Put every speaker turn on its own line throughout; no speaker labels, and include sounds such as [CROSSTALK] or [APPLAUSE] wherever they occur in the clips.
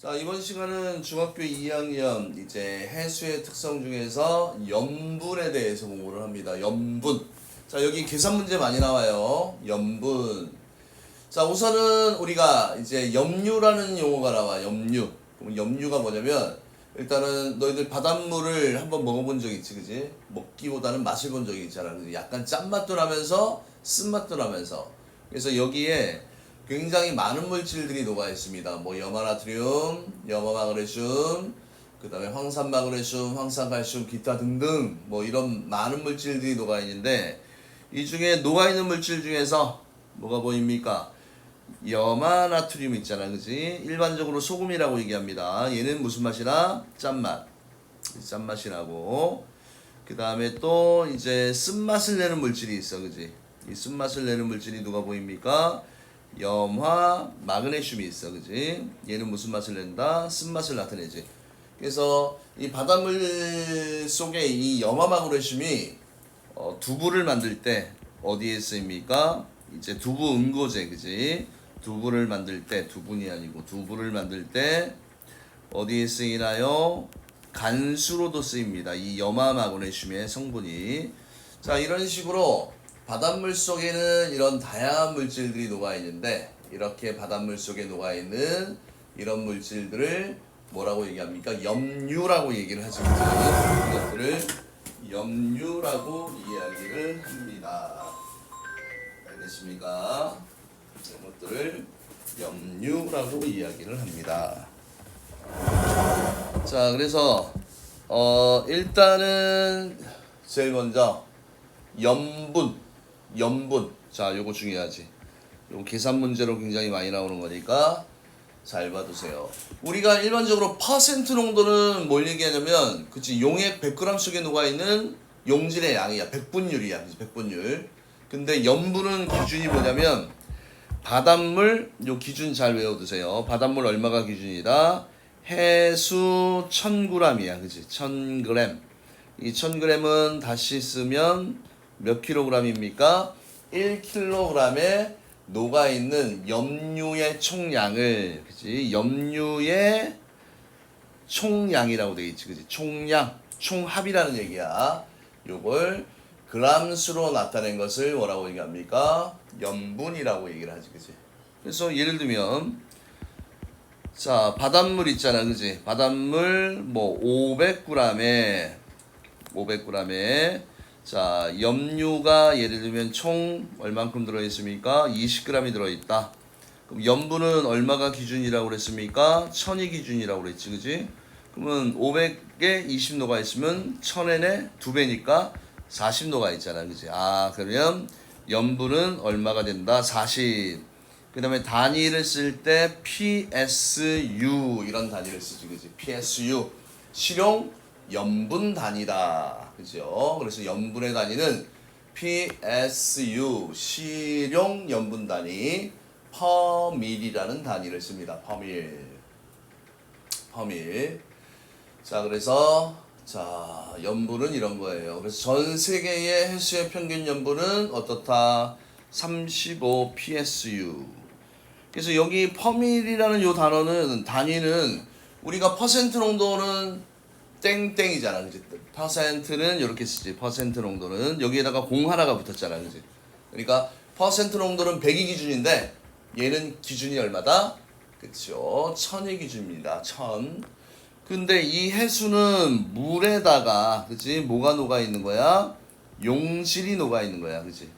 자, 이번 시간은 중학교 2학년 이제 해수의 특성 중에서 염분에 대해서 공부를 합니다. 염분. 자, 여기 계산 문제 많이 나와요. 염분. 자, 우선은 우리가 이제 염류라는 용어가 나와. 염류. 그럼 염류가 뭐냐면 일단은 너희들 바닷물을 한번 먹어본 적 있지, 그지? 먹기보다는 마실 본 적이 있잖아. 약간 짠맛도 나면서 쓴맛도 나면서. 그래서 여기에 굉장히 많은 물질들이 녹아 있습니다. 뭐 염화나트륨, 염화마그네슘, 그 다음에 황산마그네슘, 황산칼슘, 기타 등등 뭐 이런 많은 물질들이 녹아 있는데 이 중에 녹아 있는 물질 중에서 뭐가 보입니까? 염화나트륨 있잖아, 그지? 일반적으로 소금이라고 얘기합니다. 얘는 무슨 맛이나? 짠맛. 짠맛이 나고 그 다음에 또 이제 쓴맛을 내는 물질이 있어, 그지? 이 쓴맛을 내는 물질이 누가 보입니까? 염화 마그네슘이 있어, 그지? 얘는 무슨 맛을 낸다? 쓴맛을 나타내지. 그래서 이 바닷물 속에 이 염화 마그네슘이 어, 두부를 만들 때 어디에 쓰입니까? 이제 두부 응고제, 그지? 두부를 만들 때 두분이 아니고 두부를 만들 때 어디에 쓰이나요? 간수로도 쓰입니다. 이 염화 마그네슘의 성분이. 자, 이런 식으로 바닷물 속에는 이런 다양한 물질들이 녹아 있는데 이렇게 바닷물 속에 녹아 있는 이런 물질들을 뭐라고 얘기합니까? 염류라고 얘기를 하죠. 이것들을 염류라고 이야기를 합니다. 알겠습니까? 이것들을 염류라고 이야기를 합니다. 자, 그래서 어 일단은 제일 먼저 염분, 염분. 자, 요거 중요하지. 요거 계산 문제로 굉장히 많이 나오는 거니까 잘 봐두세요. 우리가 일반적으로 퍼센트 농도는 뭘 얘기하냐면, 그치, 용액 100g 속에 녹아있는 용질의 양이야. 백분율이야. 그치, 백분율. 근데 염분은 기준이 뭐냐면, 바닷물, 요 기준 잘 외워두세요. 바닷물 얼마가 기준이다? 해수 1000g이야. 그치, 1000g. 이 1000g은 다시 쓰면 몇 킬로그램입니까? 1kg에 녹아 있는 염류의 총량을 그지 염류의 총량이라고 되어 있지 그지 총량 총합이라는 얘기야. 요걸 그람수로 나타낸 것을 뭐라고 얘기합니까? 염분이라고 얘기를 하지 그지 그래서 예를 들면 자 바닷물 있잖아 그지 바닷물 뭐 500g에 500g에 자 염류가 예를 들면 총 얼만큼 들어있습니까? 20g이 들어있다. 그럼 염분은 얼마가 기준이라고 그랬습니까? 1000이 기준이라고 그랬지, 그지? 그러면 500에 20노가 있으면 1000엔에 2배니까 40노가 있잖아, 그지? 아 그러면 염분은 얼마가 된다? 40. 그 다음에 단위를 쓸 때 PSU 이런 단위를 쓰지, 그지? PSU 실용 염분 단위다. 그죠? 그래서 염분의 단위는 PSU 실용 염분 단위 퍼밀이라는 단위를 씁니다. 퍼밀. 퍼밀. 자, 그래서 자, 염분은 이런 거예요. 그래서 전 세계의 해수의 평균 염분은 어떻다? 35 PSU. 그래서 여기 퍼밀이라는 요 단어는 단위는 우리가 퍼센트 농도는 땡땡이잖아, 그지? 퍼센트는 이렇게 쓰지. 퍼센트 농도는 여기에다가 공 하나가 붙었잖아, 그지? 그러니까 퍼센트 농도는 100이 기준인데 얘는 기준이 얼마다? 그쵸? 1000이 기준입니다. 1000. 근데 이 해수는 물에다가 그지? 뭐가 녹아 있는 거야? 용질이 녹아 있는 거야, 그지?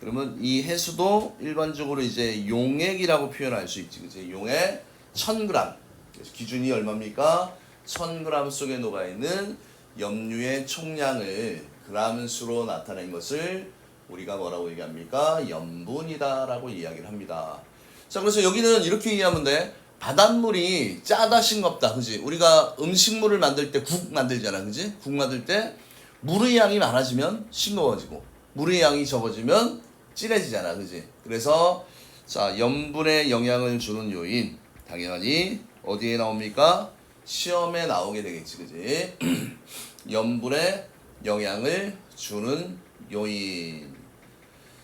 그러면 이 해수도 일반적으로 이제 용액이라고 표현할 수 있지, 그지? 용액 1000g. 그래서 기준이 얼마입니까? 1000g 속에 녹아 있는 염류의 총량을 그람수로 나타낸 것을 우리가 뭐라고 얘기합니까? 염분이다 라고 이야기를 합니다. 자, 그래서 여기는 이렇게 이해하면 돼. 바닷물이 짜다 싱겁다. 그지? 우리가 음식물을 만들 때 국 만들잖아. 그지? 국 만들 때 물의 양이 많아지면 싱거워지고 물의 양이 적어지면 진해지잖아. 그지? 그래서 자, 염분의 영향을 주는 요인 당연히 어디에 나옵니까? 시험에 나오게 되겠지, 그지? [CLEARS THROAT] 염분의 영향을 주는 요인.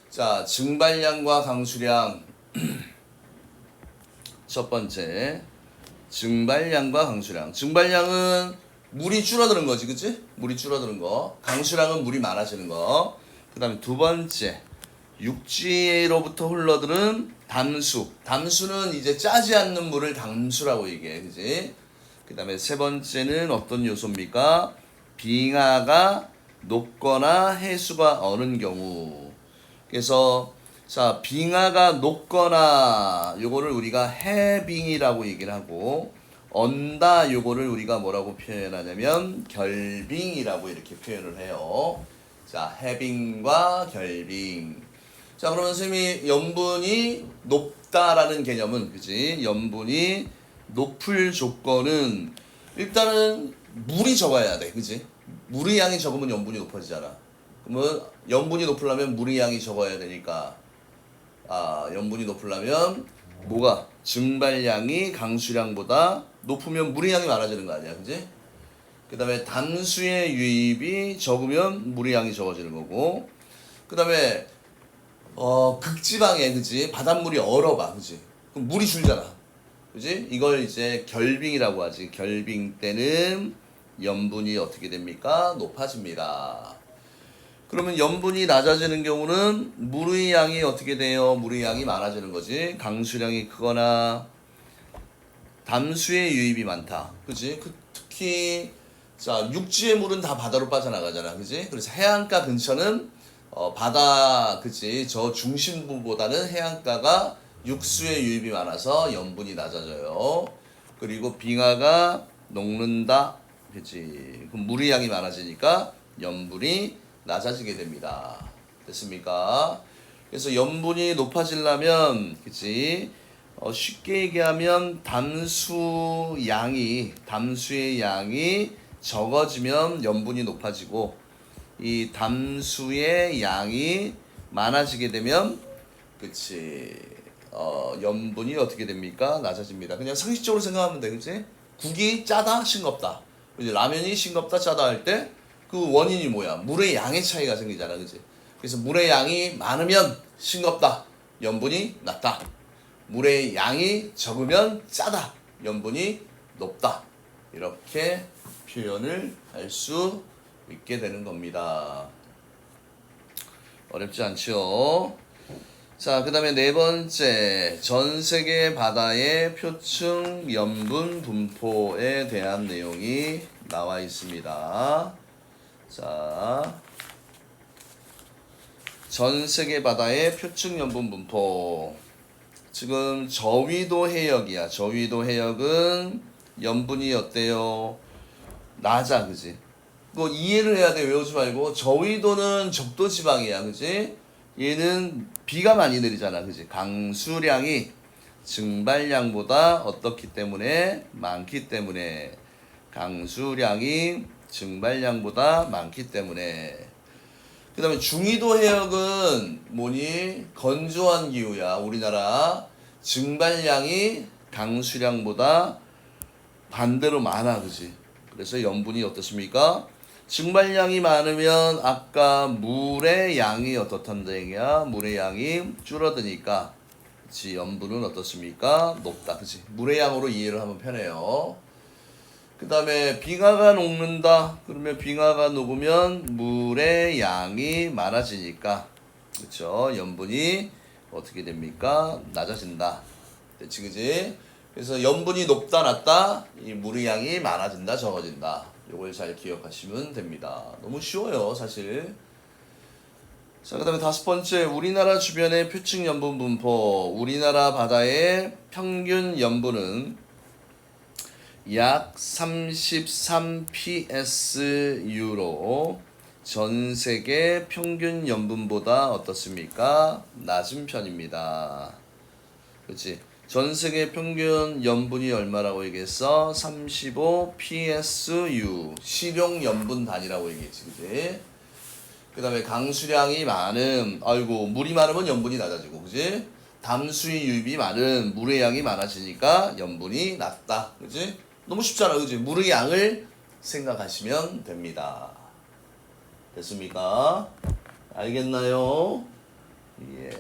자, 증발량과 강수량. [CLEARS THROAT] 첫 번째. 증발량과 강수량. 증발량은 물이 줄어드는 거지, 그치? 물이 줄어드는 거. 강수량은 물이 많아지는 거. 그 다음에 두 번째. 육지로부터 흘러드는 담수. 담수는 이제 짜지 않는 물을 담수라고 얘기해, 그지? 그 다음에 세 번째는 어떤 요소입니까? 빙하가 녹거나 해수가 어는 경우. 그래서 자 빙하가 녹거나 요거를 우리가 해빙이라고 얘기를 하고 언다 요거를 우리가 뭐라고 표현하냐면 결빙이라고 이렇게 표현을 해요. 자 해빙과 결빙. 자 그러면 선생님이 염분이 높다라는 개념은 그지 염분이 높을 조건은 일단은 물이 적어야 돼 그지? 물의 양이 적으면 염분이 높아지잖아. 그러면 염분이 높으려면 물의 양이 적어야 되니까. 아 염분이 높으려면 뭐가? 증발량이 강수량보다 높으면 물의 양이 많아지는 거 아니야 그지? 그 다음에 담수의 유입이 적으면 물의 양이 적어지는 거고. 그 다음에 어 극지방에 그지? 바닷물이 얼어봐 그지? 그럼 물이 줄잖아 그지? 이걸 이제 결빙이라고 하지. 결빙 때는 염분이 어떻게 됩니까? 높아집니다. 그러면 염분이 낮아지는 경우는 물의 양이 어떻게 돼요? 물의 양이 많아지는 거지. 강수량이 크거나 담수의 유입이 많다. 그지? 그, 특히 자 육지의 물은 다 바다로 빠져나가잖아. 그지? 그래서 해안가 근처는 어, 바다 그치 저 중심부보다는 해안가가 육수의 유입이 많아서 염분이 낮아져요. 그리고 빙하가 녹는다 그치 그럼 물의 양이 많아지니까 염분이 낮아지게 됩니다. 됐습니까? 그래서 염분이 높아지려면 그치 어, 쉽게 얘기하면 담수 양이 담수의 양이 적어지면 염분이 높아지고 이 담수의 양이 많아지게 되면 그치 어 염분이 어떻게 됩니까? 낮아집니다. 그냥 상식적으로 생각하면 돼 그치? 국이 짜다? 싱겁다. 이제 라면이 싱겁다 짜다 할 때 그 원인이 뭐야? 물의 양의 차이가 생기잖아 그치? 그래서 물의 양이 많으면 싱겁다. 염분이 낮다. 물의 양이 적으면 짜다. 염분이 높다. 이렇게 표현을 할 수 있게 되는 겁니다. 어렵지 않죠? 자, 그 다음에 네 번째, 전 세계 바다의 표층 염분 분포에 대한 내용이 나와 있습니다. 자, 전 세계 바다의 표층 염분 분포. 지금 저위도 해역이야. 저위도 해역은 염분이 어때요? 낮아, 그지? 뭐 이해를 해야 돼 외우지 말고 저위도는 적도 지방이야 그지 얘는 비가 많이 내리잖아 그지? 강수량이 증발량보다 어떻기 때문에? 많기 때문에. 강수량이 증발량보다 많기 때문에. 그 다음에 중위도 해역은 뭐니? 건조한 기후야 우리나라. 증발량이 강수량보다 반대로 많아 그지? 그래서 염분이 어떻습니까 증발량이 많으면 아까 물의 양이 어떻단다 얘기야? 물의 양이 줄어드니까 그치 염분은 어떻습니까? 높다 그치 물의 양으로 이해를 하면 편해요 그 다음에 빙하가 녹는다 그러면 빙하가 녹으면 물의 양이 많아지니까 그쵸 염분이 어떻게 됩니까? 낮아진다 됐지 그지? 그래서 염분이 높다 낮다 이 물의 양이 많아진다 적어진다 요걸 잘 기억하시면 됩니다. 너무 쉬워요, 사실. 자, 그 다음에 다섯 번째, 우리나라 주변의 표층 염분 분포. 우리나라 바다의 평균 염분은 약 33 PSU로 전 세계 평균 염분보다 어떻습니까? 낮은 편입니다. 그렇지? 전 세계 평균 염분이 얼마라고 얘기했어? 35 PSU 실용 염분 단위라고 얘기했지, 그지? 그 다음에 강수량이 많은, 아이고, 물이 많으면 염분이 낮아지고, 그지? 담수의 유입이 많은 물의 양이 많아지니까 염분이 낮다, 그지? 너무 쉽잖아, 그지? 물의 양을 생각하시면 됩니다. 됐습니까? 알겠나요? 예.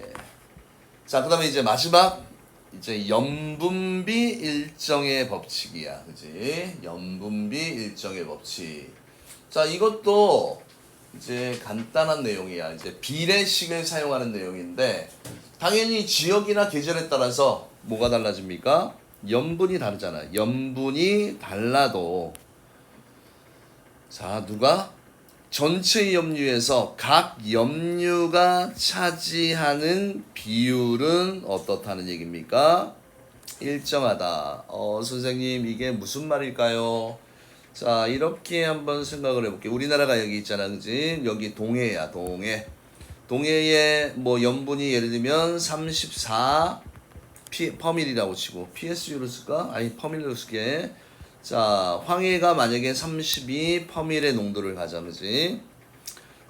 자, 그 다음에 이제 마지막 이제 염분비 일정의 법칙이야. 그지? 염분비 일정의 법칙. 자, 이것도 이제 간단한 내용이야. 이제 비례식을 사용하는 내용인데 당연히 지역이나 계절에 따라서 뭐가 달라집니까? 염분이 다르잖아. 염분이 달라도 자, 누가 전체 염류에서 각 염류가 차지하는 비율은 어떻다는 얘기입니까? 일정하다. 어, 선생님, 이게 무슨 말일까요? 자, 이렇게 한번 생각을 해볼게요. 우리나라가 여기 있잖아, 그지? 여기 동해야, 동해. 동해에 뭐 염분이 예를 들면 34 피, 퍼밀이라고 치고 PSU로 쓸까? 아니 퍼밀로 쓸게. 자, 황해가 만약에 32 퍼밀의 농도를 가자, 그지?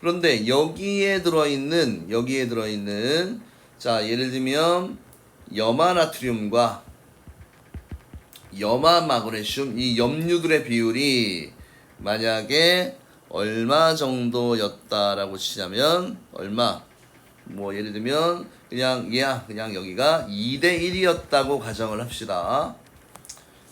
그런데 여기에 들어있는 여기에 들어있는 자 예를 들면 염화나트륨과 염화마그네슘 이 염류들의 비율이 만약에 얼마 정도였다라고 치자면 얼마 뭐 예를 들면 그냥 얘야 그냥 여기가 2대 1이었다고 가정을 합시다.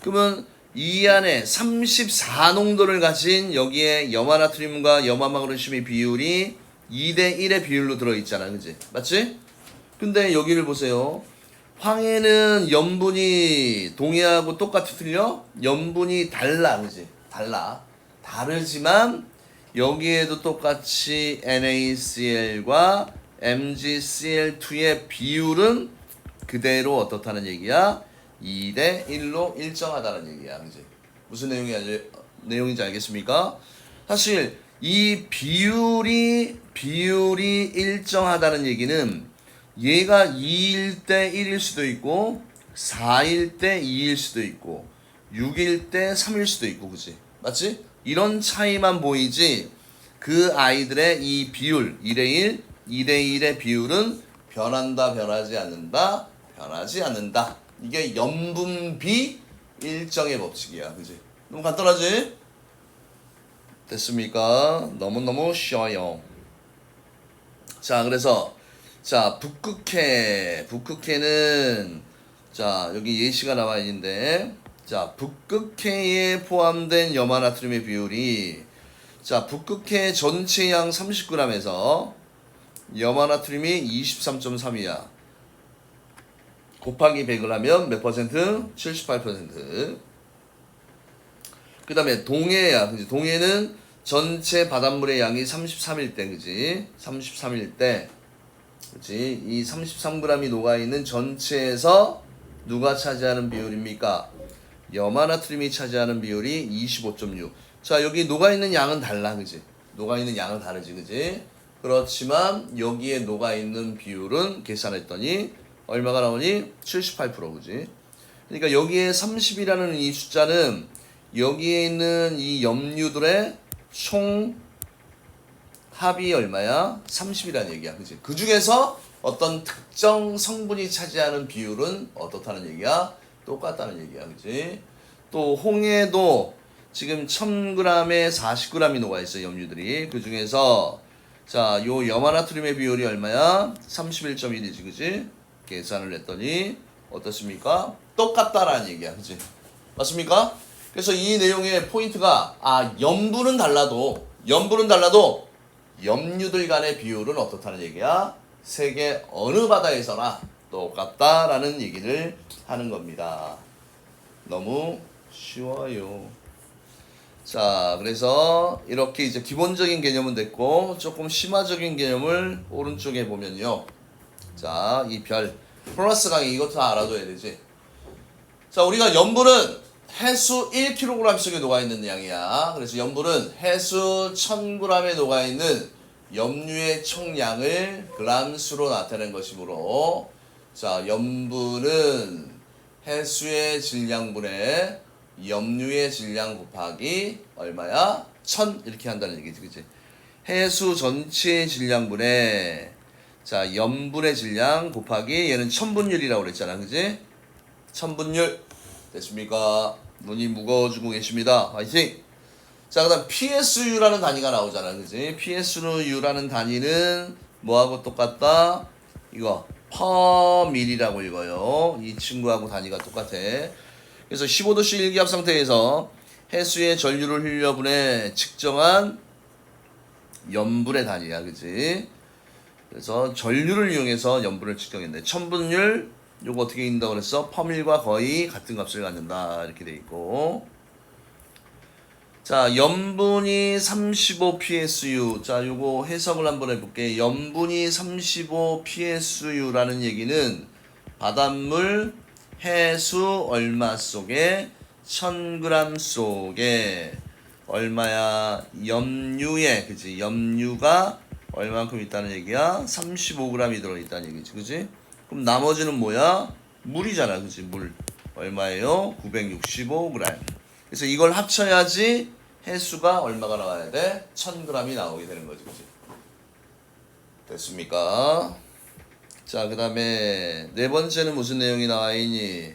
그러면 이 안에 34농도를 가진 여기에 염화나트륨과 염화마그네슘의 비율이 2대 1의 비율로 들어있잖아. 그지? 맞지? 근데 여기를 보세요. 황해는 염분이 동해하고 똑같이 틀려? 염분이 달라. 그지? 달라. 다르지만 여기에도 똑같이 NaCl과 MgCl2의 비율은 그대로 어떻다는 얘기야? 2대 1로 일정하다는 얘기야. 그지? 무슨 내용이 알, 내용인지 알겠습니까? 사실 이 비율이 비율이 일정하다는 얘기는 얘가 2일 때 1일 수도 있고 4일 때 2일 수도 있고 6일 때 3일 수도 있고 그지? 맞지? 이런 차이만 보이지 그 아이들의 이 비율 1대 1, 2대 1의 비율은 변한다 변하지 않는다 변하지 않는다 이게 염분비 일정의 법칙이야 그지? 너무 간단하지? 됐습니까? 너무너무 쉬워요 자 그래서 자 북극해 북극해는 자 여기 예시가 나와 있는데 자 북극해에 포함된 염화나트륨의 비율이 자 북극해 전체 양 30g에서 염화나트륨이 23.3이야 곱하기 100을 하면 몇 퍼센트? 78%. 그 다음에 동해야. 그지? 동해는 전체 바닷물의 양이 33일 때, 그지? 33일 때. 그지? 이 33g이 녹아있는 전체에서 누가 차지하는 비율입니까? 염화나트륨이 차지하는 비율이 25.6. 자, 여기 녹아있는 양은 달라, 그지? 녹아있는 양은 다르지, 그지? 그렇지만 여기에 녹아있는 비율은 계산했더니 얼마가 나오니? 78% 그지? 그러니까 여기에 30이라는 이 숫자는 여기에 있는 이 염류들의 총 합이 얼마야? 30이라는 얘기야. 그지? 그 중에서 어떤 특정 성분이 차지하는 비율은 어떻다는 얘기야? 똑같다는 얘기야. 그지? 또 홍해도 지금 1000g에 40g이 녹아 있어 염류들이. 그 중에서 자, 요 염화나트륨의 비율이 얼마야? 31.1이지. 그지? 계산을 했더니 어떻습니까? 똑같다라는 얘기야. 그지? 맞습니까? 그래서 이 내용의 포인트가 아, 염분은 달라도 염분은 달라도 염류들 간의 비율은 어떻다는 얘기야? 세계 어느 바다에서나 똑같다라는 얘기를 하는 겁니다. 너무 쉬워요. 자, 그래서 이렇게 이제 기본적인 개념은 됐고 조금 심화적인 개념을 오른쪽에 보면요. 자, 이 별. 플러스 강의 이것도 다 알아둬야 되지. 자, 우리가 염분은 해수 1kg 속에 녹아있는 양이야. 그래서 염분은 해수 1000g에 녹아있는 염류의 총량을 그람수로 나타낸 것이므로 자, 염분은 해수의 질량분의 염류의 질량 곱하기 얼마야? 1000 이렇게 한다는 얘기지. 그치? 해수 전체의 질량분의 자, 염분의 질량 곱하기 얘는 천분율이라고 그랬잖아. 그지? 천분율. 됐습니까? 눈이 무거워지고 계십니다. 화이팅! 자, 그 다음 PSU라는 단위가 나오잖아. 그지? PSU라는 단위는 뭐하고 똑같다? 이거. 퍼밀이라고 읽어요. 이 친구하고 단위가 똑같아. 그래서 15도씨 일기압 상태에서 해수의 전류를 흘려보내 측정한 염분의 단위야, 그지? 그래서 전류를 이용해서 염분을 측정했네. 첨분율 요거 어떻게 인다고 그랬어? 퍼밀과 거의 같은 값을 갖는다 이렇게 돼 있고. 자, 염분이 35 PSU. 자, 요거 해석을 한번 해볼게. 염분이 35 PSU라는 얘기는 바닷물 해수 얼마 속에 1000g 속에 얼마야? 염류에 그지? 염류가 얼만큼 있다는 얘기야? 35g이 들어있다는 얘기지, 그지? 그럼 나머지는 뭐야? 물이잖아, 그지? 물 얼마예요? 965g. 그래서 이걸 합쳐야지 해수가 얼마가 나와야 돼? 1000g이 나오게 되는 거지, 그지? 됐습니까? 자, 그 다음에 네 번째는 무슨 내용이 나와 있니?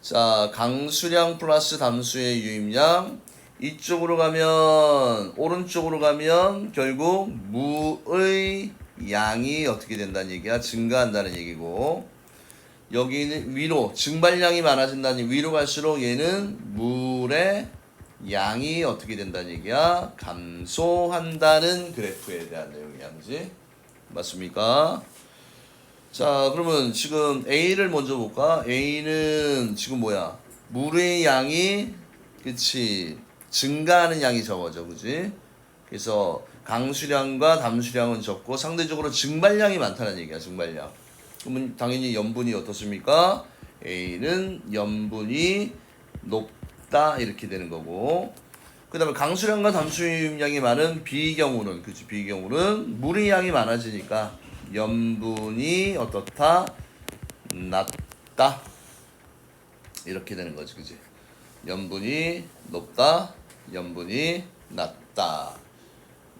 자, 강수량 플러스 담수의 유입량. 이쪽으로 가면, 오른쪽으로 가면 결국 무의 양이 어떻게 된다는 얘기야? 증가한다는 얘기고. 여기는 위로, 증발량이 많아진다니 위로 갈수록 얘는 물의 양이 어떻게 된다는 얘기야? 감소한다는 그래프에 대한 내용이야, 그지? 맞습니까? 자, 그러면 지금 A를 먼저 볼까? A는 지금 뭐야? 물의 양이 그치 증가하는 양이 적어져, 그지? 그래서 강수량과 담수량은 적고 상대적으로 증발량이 많다는 얘기야, 증발량. 그러면 당연히 염분이 어떻습니까? A는 염분이 높다 이렇게 되는 거고. 그 다음에 강수량과 담수량이 많은 B 경우는 그치 B 경우는 물의 양이 많아지니까 염분이 어떻다 낮다 이렇게 되는 거지 그지 염분이 높다 염분이 낮다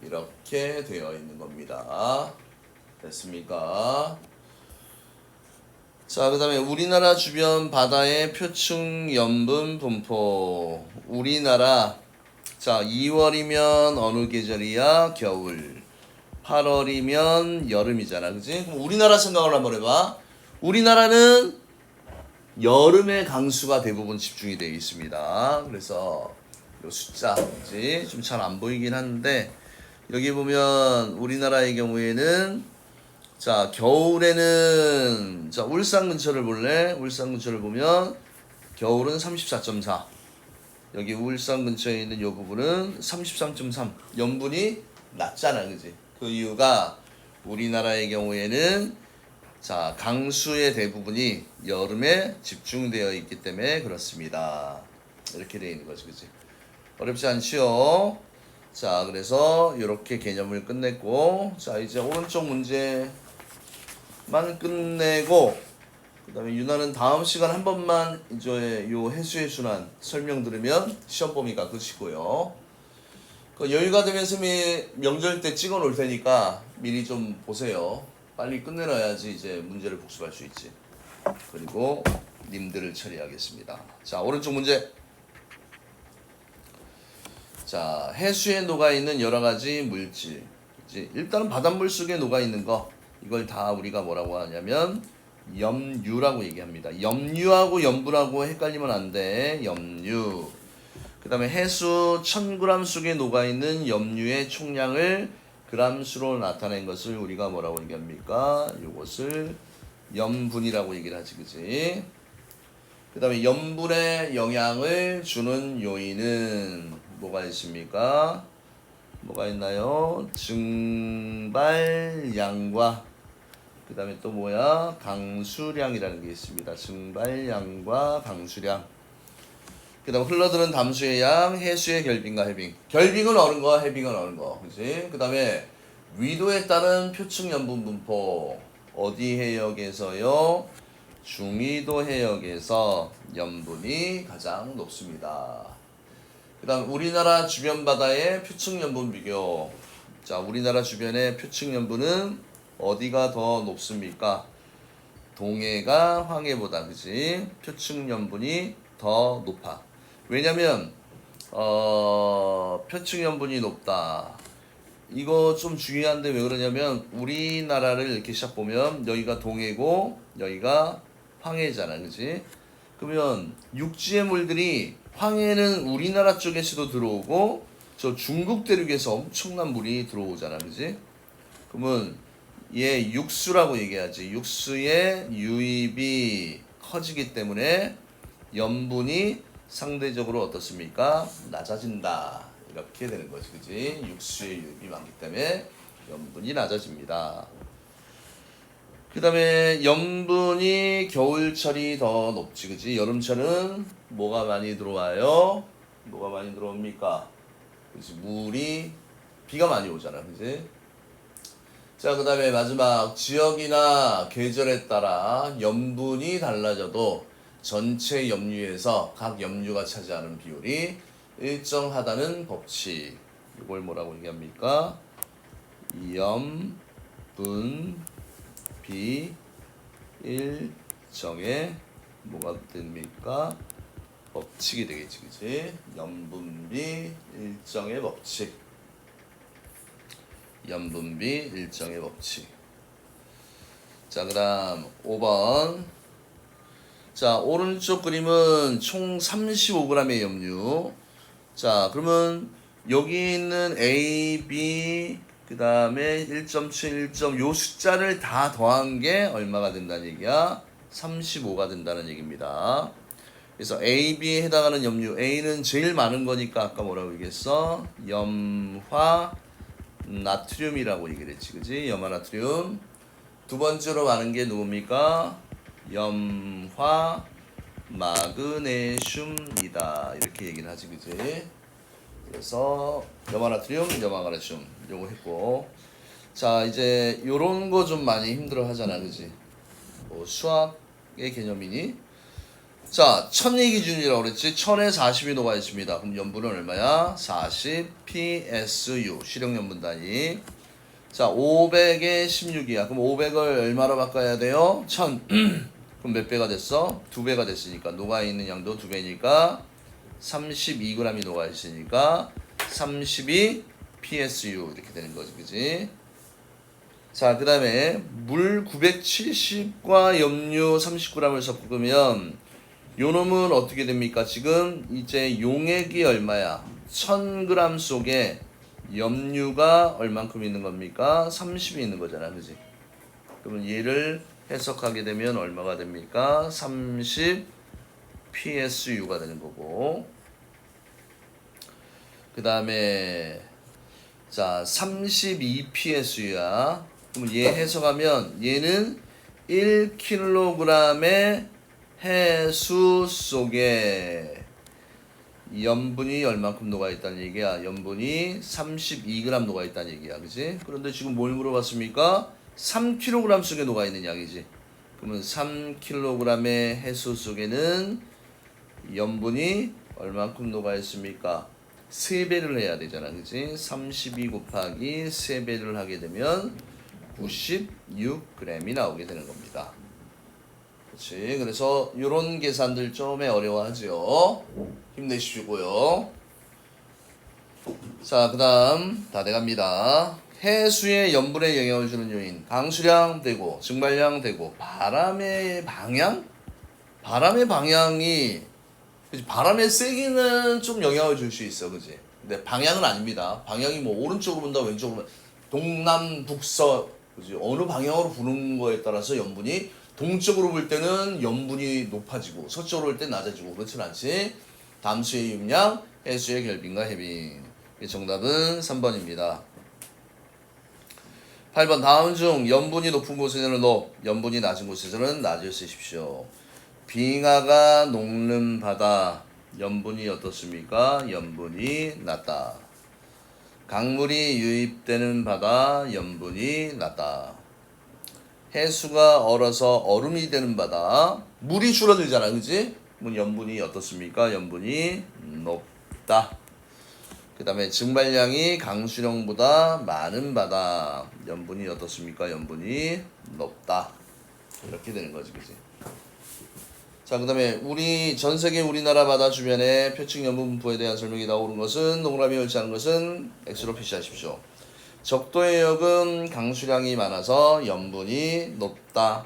이렇게 되어 있는 겁니다 됐습니까 자, 그 다음에 우리나라 주변 바다의 표층 염분 분포. 우리나라, 자, 2월이면 어느 계절이야? 겨울. 8월이면 여름이잖아. 그지? 그럼 우리나라 생각을 한번 해봐. 우리나라는 여름에 강수가 대부분 집중이 되어 있습니다. 그래서 요 숫자, 그지? 좀 잘 안 보이긴 하는데, 여기 보면 우리나라의 경우에는 자, 겨울에는 자, 울산 근처를 볼래? 울산 근처를 보면 겨울은 34.4. 여기 울산 근처에 있는 이 부분은 33.3. 염분이 낮잖아. 그지? 그 이유가 우리나라의 경우에는 자, 강수의 대부분이 여름에 집중되어 있기 때문에 그렇습니다. 이렇게 되어 있는 거지. 그지? 어렵지 않지요? 자, 그래서 이렇게 개념을 끝냈고 자, 이제 오른쪽 문제 만 끝내고 그 다음에 유나는 다음 시간 한 번만 이제 요 해수의 순환 설명 들으면 시험 범위가 끝이고요. 그 여유가 되면 쌤이 명절 때 찍어 놓을 테니까 미리 좀 보세요. 빨리 끝내놔야지 이제 문제를 복습할 수 있지. 그리고 님들을 처리하겠습니다. 자 오른쪽 문제. 자 해수에 녹아 있는 여러 가지 물질. 일단은 바닷물 속에 녹아 있는 거. 이걸 다 우리가 뭐라고 하냐면 염유라고 얘기합니다. 염유하고 염분하고 헷갈리면 안 돼. 염유. 그 다음에 해수 1000g 속에 녹아 있는 염유의 총량을 그람수로 나타낸 것을 우리가 뭐라고 얘기합니까? 이것을 염분이라고 얘기를 하지, 그지? 그 다음에 염분의 영향을 주는 요인은 뭐가 있습니까? 뭐가 있나요? 증발량과 그 다음에 또 뭐야? 강수량이라는 게 있습니다. 증발량과 강수량. 그 다음 흘러드는 담수의 양, 해수의 결빙과 해빙. 결빙은 어느 거, 해빙은 어느 거. 그지? 그 다음에 위도에 따른 표층 염분 분포. 어디 해역에서요? 중위도 해역에서 염분이 가장 높습니다. 그 다음 우리나라 주변 바다의 표층 염분 비교. 자, 우리나라 주변의 표층 염분은 어디가 더 높습니까? 동해가 황해보다 그지 표층 염분이 더 높아. 왜냐면 어, 표층 염분이 높다. 이거 좀 중요한데 왜 그러냐면 우리나라를 이렇게 시작 보면 여기가 동해고 여기가 황해잖아, 그지? 그러면 육지의 물들이 황해는 우리나라 쪽에서도 들어오고 저 중국 대륙에서 엄청난 물이 들어오잖아, 그지? 그러면 얘 육수라고 얘기하지. 육수의 유입이 커지기 때문에 염분이 상대적으로 어떻습니까? 낮아진다. 이렇게 되는 거지, 그지? 육수의 유입이 많기 때문에 염분이 낮아집니다. 그 다음에 염분이 겨울철이 더 높지, 그지? 여름철은 뭐가 많이 들어와요? 뭐가 많이 들어옵니까? 그지? 물이, 비가 많이 오잖아, 그지? 자, 그 다음에 마지막 지역이나 계절에 따라 염분이 달라져도 전체 염류에서 각 염류가 차지하는 비율이 일정하다는 법칙. 이걸 뭐라고 얘기합니까? 염분 비 일정의 뭐가 됩니까? 법칙이 되겠지, 그치? 염분비 일정의 법칙. 염분비 일정의 법칙. 자, 그 다음 5번. 자, 오른쪽 그림은 총 35g의 염류. 자, 그러면 여기 있는 A, B, 그 다음에 1.7, 1점, 요 숫자를 다 더한 게 얼마가 된다는 얘기야? 35가 된다는 얘기입니다. 그래서 A, B에 해당하는 염류, A는 제일 많은 거니까 아까 뭐라고 얘기했어? 염화, 나트륨이라고 얘기를 했지, 그지? 염화 나트륨. 두 번째로 많은 게 누굽니까? 염화 마그네슘이다. 이렇게 얘기를 하지, 그지? 그래서 염화나트륨, 염화가르슘 요거 했고. 자, 이제 요런 거 좀 많이 힘들어 하잖아, 그지? 뭐 수학의 개념이니? 자, 천리 기준이라고 그랬지? 천에 40이 녹아 있습니다. 그럼 염분은 얼마야? 40 PSU 실용 염분 단위. 자, 500에 16이야. 그럼 500을 얼마로 바꿔야 돼요? 1000. [CLEARS THROAT] 그럼 몇 배가 됐어? 두 배가 됐으니까 녹아 있는 양도 두 배니까 32g이 녹아 있으니까 32 PSU 이렇게 되는 거지, 그지? 자, 그 다음에 물 970과 염류 30g을 섞으면 요 놈은 어떻게 됩니까? 지금 이제 용액이 얼마야? 1000g 속에 염류가 얼만큼 있는 겁니까? 30이 있는 거잖아, 그지? 그러면 얘를 해석하게 되면 얼마가 됩니까? 30 PSU가 되는 거고. 그 다음에 자, 32 PSU야. 그럼 얘 해석하면 얘는 1kg의 해수 속에 염분이 얼만큼 녹아 있다는 얘기야. 염분이 32g 녹아 있다는 얘기야. 그지? 그런데 지금 뭘 물어봤습니까? 3kg 속에 녹아 있는 양이지. 그러면 3kg의 해수 속에는 염분이 얼만큼 녹아 있습니까? 3배를 해야 되잖아. 그지? 32 곱하기 3배를 하게 되면 96g이 나오게 되는 겁니다. 그렇지. 그래서 이런 계산들 좀에 어려워하죠. 힘내시고요. 자, 그 다음 다 돼갑니다. 해수의 염분에 영향을 주는 요인 강수량 되고 증발량 되고 바람의 방향 바람의 방향이 그치? 바람의 세기는 좀 영향을 줄 수 있어 그지 근데 방향은 아닙니다. 방향이 뭐 오른쪽으로 분다 왼쪽으로 동남 북서 그지 어느 방향으로 부는 거에 따라서 염분이 동쪽으로 불 때는 염분이 높아지고 서쪽으로 불때 낮아지고 그렇진 않지. 담수의 유입량 해수의 결빙과 해빙 이 정답은 3번입니다. 8번 다음 중 염분이 높은 곳에서는 높, 염분이 낮은 곳에서는 낮을 쓰십시오. 빙하가 녹는 바다, 염분이 어떻습니까? 염분이 낮다. 강물이 유입되는 바다, 염분이 낮다. 해수가 얼어서 얼음이 되는 바다, 물이 줄어들잖아, 그지? 염분이 어떻습니까? 염분이 높다. 그 다음에 증발량이 강수량보다 많은 바다 염분이 어떻습니까? 염분이 높다 이렇게 되는 거지 그지 자 그 다음에 우리 전 세계 우리나라 바다 주변에 표층 염분 분포에 대한 설명이 나오는 것은 동그라미 옳지 않은 것은 X로 표시하십시오 적도 해역은 강수량이 많아서 염분이 높다.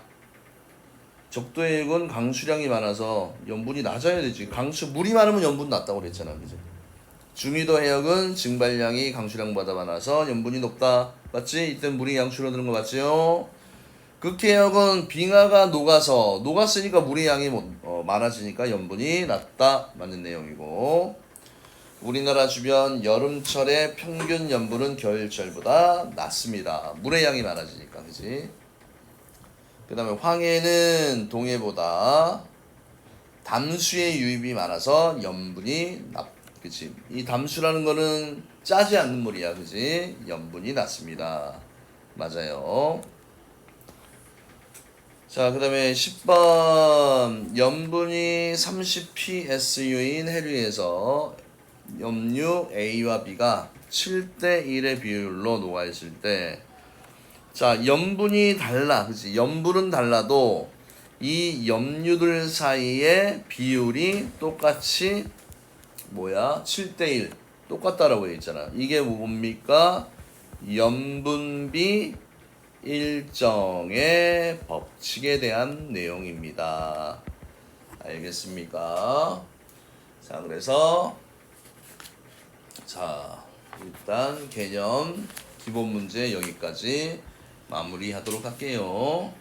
적도 해역은 강수량이 많아서 염분이 낮아야 되지. 강수 물이 많으면 염분 낮다고 그랬잖아, 그지? 중위도 해역은 증발량이 강수량보다 많아서 염분이 높다. 맞지? 이때 물이 양 줄어드는 거 맞지요? 극해역은 빙하가 녹아서 녹았으니까 물의 양이 뭐- 어, 많아지니까 염분이 낮다. 맞는 내용이고. 우리나라 주변 여름철의 평균 염분은 겨울철보다 낮습니다. 물의 양이 많아지니까, 그지? 그 다음에 황해는 동해보다 담수의 유입이 많아서 염분이 낮, 그치? 이 담수라는 거는 짜지 않는 물이야, 그지? 염분이 낮습니다. 맞아요. 자, 그 다음에 10번 염분이 30psu인 해류에서 염류 A와 B가 7대 1의 비율로 녹아있을 때 자, 염분이 달라. 그치? 염분은 달라도 이 염류들 사이의 비율이 똑같이 뭐야? 7대 1 똑같다라고 돼 있잖아. 이게 뭡니까? 염분비 일정의 법칙에 대한 내용입니다. 알겠습니까? 자, 그래서 자, 일단 개념 기본 문제 여기까지 마무리하도록 할게요.